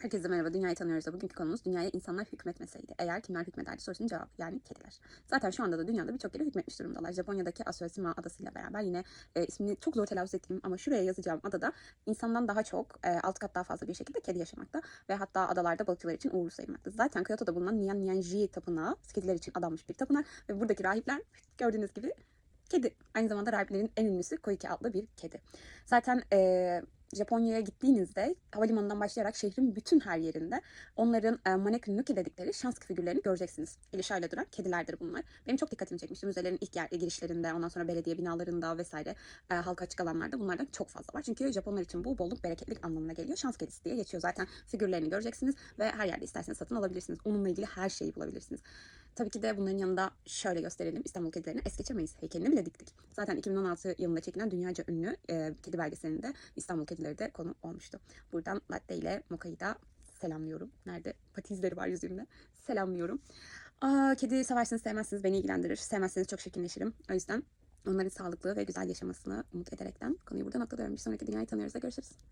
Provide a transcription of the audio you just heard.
Herkese merhaba, Dünyayı Tanıyoruz da bugünkü konumuz dünyaya insanlar hükmetmeseydi. Eğer kimler hükmederdi sorusunun cevabı yani kediler. Zaten şu anda da dünyada birçok yere hükmetmiş durumdalar. Japonya'daki Asoyasima adasıyla beraber yine e, ismini çok zor telaffuz ettiğim ama şuraya yazacağım adada insandan daha çok e, alt kat daha fazla bir şekilde kedi yaşamakta. Ve hatta adalarda balıkçılar için uğurlu sayılmakta. Zaten Kyoto'da bulunan Nian Nianji tapınağı kediler için adanmış bir tapınak. Ve buradaki rahipler gördüğünüz gibi kedi. Aynı zamanda rahiplerin en ünlüsü Koike adlı bir kedi. Zaten e, Japonya'ya gittiğinizde havalimanından başlayarak şehrin bütün her yerinde onların e, mannequin nuki dedikleri şans figürlerini göreceksiniz. Eli şöyle duran kedilerdir bunlar. Benim çok dikkatimi çekmişti. Müzelerin ilk yer, girişlerinde, ondan sonra belediye binalarında vesaire e, halka açık alanlarda bunlardan çok fazla var. Çünkü Japonlar için bu bolluk, bereketlik anlamına geliyor. Şans kedisi diye geçiyor. Zaten figürlerini göreceksiniz ve her yerde isterseniz satın alabilirsiniz. Onunla ilgili her şeyi bulabilirsiniz. Tabii ki de bunların yanında şöyle gösterelim. İstanbul kedilerini es geçemeyiz. Heykelini bile diktik. Zaten 2016 yılında çekilen dünyaca ünlü e, kedi belgeselinde İstanbul kedileri de konu olmuştu. Buradan Latte ile Moka'yı da selamlıyorum. Nerede? Pati izleri var yüzümde. Selamlıyorum. Aa, kedi seversiniz sevmezsiniz beni ilgilendirir. Sevmezseniz çok çirkinleşirim. O yüzden onların sağlıklı ve güzel yaşamasını umut ederekten konuyu burada noktalıyorum. Bir sonraki dünyayı tanıyoruz da görüşürüz.